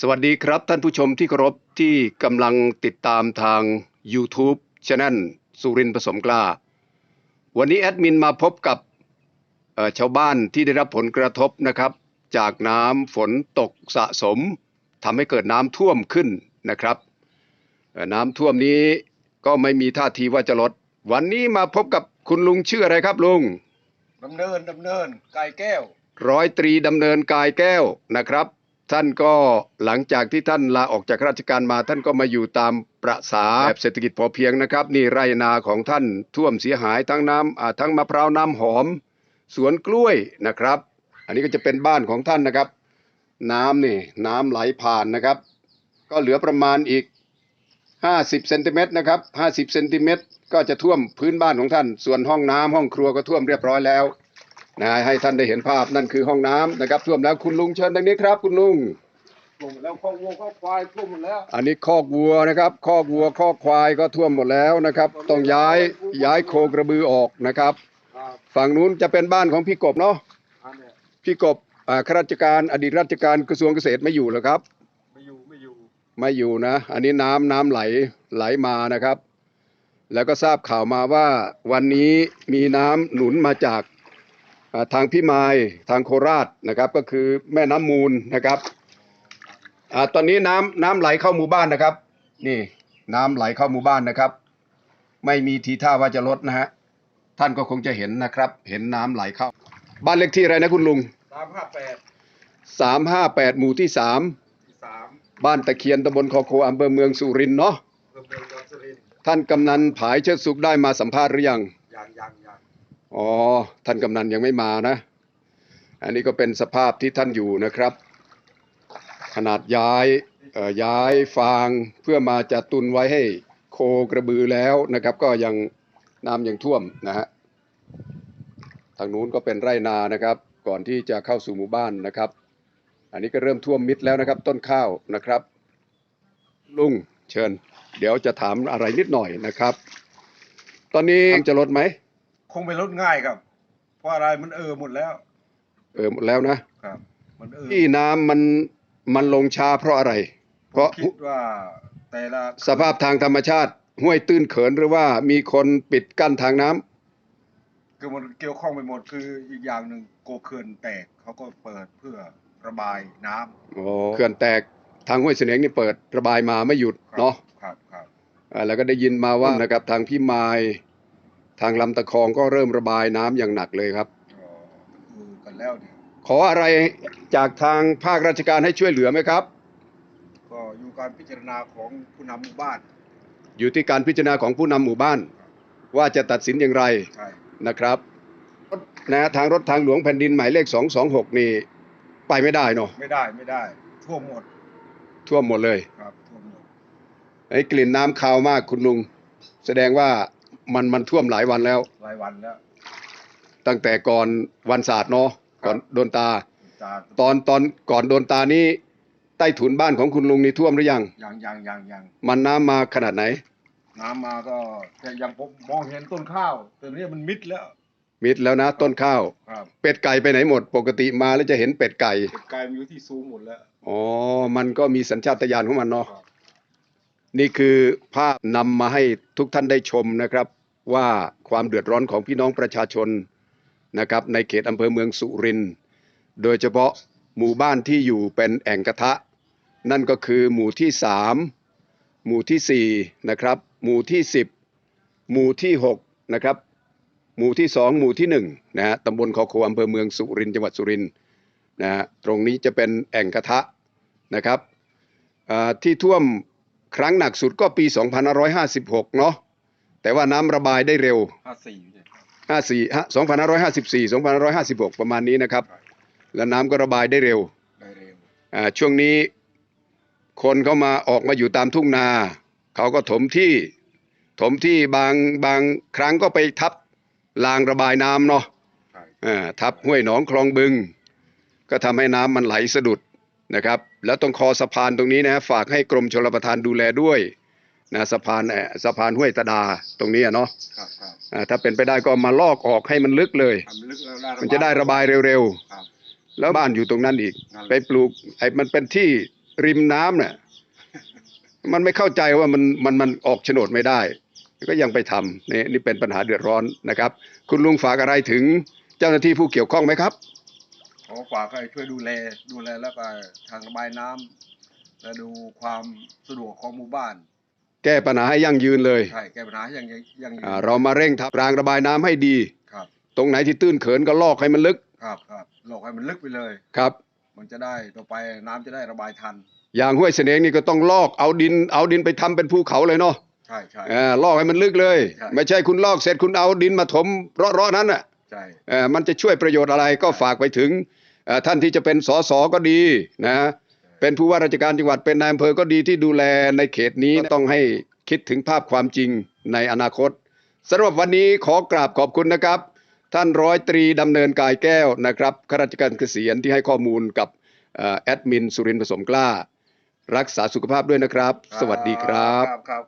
สวัสดีครับท่านผู้ชมที่เคารพที่กำลังติดตามทาง YouTube Channel สุรินทร์ผสมกล้า วันนี้แอดมินมาพบกับเอ่อชาวบ้านที่ได้รับผลกระทบนะครับ จากน้ำฝนตกสะสมทำให้เกิดน้ำท่วมขึ้นนะครับเอ่อน้ำท่วมนี้ก็ไม่มีท่าทีว่าจะลด วันนี้มาพบกับคุณลุงชื่ออะไรครับลุงดำเนินดำเนินไก่แก้ว ร้อยตรีดำเนินกายแก้วนะครับ ท่านก็หลังจากที่ท่านลาออกจากราชการมา ท่านก็มาอยู่ตามประษาแบบเศรษฐกิจพอเพียงนะครับ นี่ไรนาของท่านท่วมเสียหายทั้งน้ำทั้งมะพร้าวน้ำหอม สวนกล้วยนะครับ อันนี้ก็จะเป็นบ้านของท่านนะครับ น้ำนี่น้ำไหลผ่านนะครับ ก็เหลือประมาณอีก 50เซนติเมตรนะครับ50เซนติเมตรก็จะท่วมพื้นบ้านของท่าน ส่วนห้องน้ำห้องครัวก็ท่วมเรียบร้อยแล้ว นะให้ท่านได้เห็นภาพนั่นคือห้องน้ำนะครับท่วมแล้วคุณลุงเชิญทางนี้ครับ คุณลุง ท่วมหมดแล้วข้าววัวข้าวควายท่วมหมดแล้วอันนี้คอกวัวนะครับคอกวัวคอกควายก็ท่วมหมดแล้วนะครับ ต้องย้ายย้ายโคกระบือออกนะครับ ครับฝั่งนู้นจะเป็นบ้านของพี่กบเนาะอันเนี้ยพี่กบอ่าข้าราชการอดีตราชการกระทรวงเกษตรไม่อยู่เหรอครับ ไม่อยู่ไม่อยู่ไม่อยู่นะ อันนี้น้ำน้ำไหลไหลมานะครับ แล้วก็ทราบข่าวมาว่าวันนี้มีน้ำหนุนมาจากอ่า ทางพี่มายทางโคราชนะครับก็คือแม่น้ำมูลนะครับอ่าตอนนี้น้ำน้ำไหลเข้าหมู่บ้านนะครับ นี่น้ำไหลเข้าหมู่บ้านนะครับ ไม่มีทีท่าว่าจะลดนะฮะท่านก็คงจะเห็นนะครับ เห็นน้ำไหลเข้า บ้านเลขที่อะไรนะคุณลุงสามห้าแปดสามห้าแปดหมู่ที่สามสามบ้านตะเคียนตำบลคอโคอำเภอเมืองสุรินทร์เนาะเพิ่มเติมจังหวัดสุรินทร์ท่านกำนันผายเชิดสุขได้มาสัมภาษณ์หรือยังยังยังยัง อ๋อ ท่านกำนันยังไม่มานะ อันนี้ก็เป็นสภาพที่ท่านอยู่นะครับ ขนาดย้ายย้ายฟางเพื่อมาจะตุนไว้ให้โคกระบือแล้วนะครับ ก็ยังน้ำยังท่วมนะฮะทางนู้นก็เป็นไร่นานะครับ ก่อนที่จะเข้าสู่หมู่บ้านนะครับ อันนี้ก็เริ่มท่วมมิดแล้วนะครับ ต้นข้าวนะครับ ลุงเชิญ เดี๋ยวจะถามอะไรนิดหน่อยนะครับ ตอนนี้จะลดไหม คงไปลดง่ายครับ เพราะอะไรมันเออหมดแล้ว เออหมดแล้วนะครับ มันเออที่น้ำมันมันลงช้าเพราะอะไร เพราะคิดว่าแต่ละสภาพทางธรรมชาติ ห้วยตื้นเขินหรือว่ามีคนปิดกั้นทางน้ำคือมันเกี่ยวข้องไปหมดคืออีกอย่างหนึ่งโกเขื่อนแตกเขาก็เปิดเพื่อระบายน้ำอ๋อเขื่อนแตกทางห้วยเสนียงนี่เปิดระบายมาไม่หยุดครับเนาะครับครับ อ่าแล้วก็ได้ยินมาว่านะครับทางพี่มาย ทางลำตะคองก็เริ่มระบายน้ำอย่างหนักเลยครับอ๋อเออกันแล้วเนี่ยขออะไรจากทางภาคราชการให้ช่วยเหลือไหมครับ ก็อยู่การพิจารณาของผู้นำหมู่บ้านอยู่ที่การพิจารณาของผู้นำหมู่บ้าน ว่าจะตัดสินอย่างไรใช่นะครับรถนะทางรถทางหลวงแผ่นดินหมายเลข 226 นี่ไปไม่ได้เนาะไม่ได้ไม่ได้ท่วมหมดท่วมหมดเลยครับท่วมหมด ไอ้กลิ่นน้ำคาวมากคุณลุง แสดงว่า มันมันท่วมหลายวันแล้วรายวันแล้ว ตั้งแต่ก่อนวันศาสตร์เนาะก่อนโดนตาจาตอนตอนก่อนโดนตานี้ใต้ถุนบ้านของคุณลุงนี่ท่วมหรือยัง ยังยังยังยังมันน้ำมาขนาดไหน น้ำมาก็แต่ยังผมมองเห็นต้นข้าวแต่เนี้มันมิดแล้ว มิดแล้วนะ ต้นข้าว ครับเป็ดไก่ไปไหนหมด ปกติมาแล้วจะเห็นเป็ดไก่ เป็นกลายมันอยู่ที่สูงหมดแล้ว อ๋อ มันก็มีสัญชาตญาณของมันเนาะ ครับ นี่คือภาพนำมาให้ทุกท่านได้ชมนะครับ ว่าความเดือดร้อนของพี่น้องประชาชนนะครับในเขตอำเภอเมืองสุรินทร์โดยเฉพาะหมู่บ้านที่อยู่เป็นแอ่งกระทะ นั่นก็คือหมู่ที่สามหมู่ที่สี่นะครับ หมู่ที่สิบหมู่ที่หกนะครับ หมู่ที่สองหมู่ที่หนึ่งนะฮะตำบลคอโคอำเภอเมืองสุรินทร์จังหวัดสุรินทร์นะฮะตรงนี้จะเป็นแอ่งกระทะนะครับอ่าที่ท่วม ครั้งหนักสุดก็ปี 2556 เนาะแต่ว่าน้ำระบายได้เร็วห้าสี่เนี่ย54ฮะ2554 2556 ประมาณนี้นะครับ และน้ำก็ระบายได้เร็วได้เร็วอ่าช่วงนี้คนเข้ามาออกมาอยู่ตามทุ่งนา เขาก็ถมที่ถมที่บางบางครั้งก็ไปทับรางระบายน้ำเนาะใช่อ่าทับห้วยหนองคลองบึง ก็ทำให้น้ำมันไหลสะดุดนะครับ แล้วตรงคอสะพานตรงนี้นะฝากให้กรมชลประทานดูแลด้วยนะสะพานเอ่อสะพานห้วยตะดาตรงนี้อะเนาะครับครับอ่าถ้าเป็นไปได้ก็มาลอกออกให้มันลึกเลยทำลึกแล้วมันจะได้ระบายเร็วครับๆแล้วบ้านอยู่ตรงนั้นอีกนั่นแหละไปปลูกไอ้มันเป็นที่ริมน้ำเนี่ยมันไม่เข้าใจว่ามันมันมันออกโฉนดไม่ได้ ก็ยังไปทำนี่นี่เป็นปัญหาเดือดร้อนนะครับ คุณลุงฝากอะไรถึงเจ้าหน้าที่ผู้เกี่ยวข้องไหมครับ ขอฝากให้ช่วยดูแลดูแลแล้วก็ทางระบายน้ำและดูความสะดวกของหมู่บ้าน แก้ปัญหาให้ยั่งยืนเลยใช่แก้ปัญหาอย่างยังยังอยู่อ่าเรามาเร่งทำรางระบายน้ำให้ดีครับ ตรงไหนที่ตื้นเขินก็ลอกให้มันลึกครับครับหลอกให้มันลึกไปเลยครับ มันจะได้ต่อไปน้ำจะได้ระบายทัน อย่างห้วยเสนงนี่ก็ต้องลอกเอาดินเอาดินไปทำเป็นภูเขาเลยเนาะใช่ใช่เออลอกให้มันลึกเลยใช่ไม่ใช่คุณลอกเสร็จคุณเอาดินมาถมเราะๆนั้นอะใช่เออมันจะช่วยประโยชน์อะไรก็ฝากไปถึงเอ่อ ท่านที่จะเป็นสสก็ดีนะเป็นผู้ว่าราชการจังหวัดเป็นนายอำเภอก็ดีที่ดูแลในเขตนี้ต้องให้คิดถึงภาพความจริงในอนาคตสำหรับวันนี้ขอกราบขอบคุณนะครับ ท่านร้อยตรีดำเนินกายแก้วนะครับข้าราชการเกษียณที่ให้ข้อมูลกับเอ่อแอดมินสุรินทร์ผสมกล้า รักษาสุขภาพด้วยนะครับ สวัสดีครับครับครับ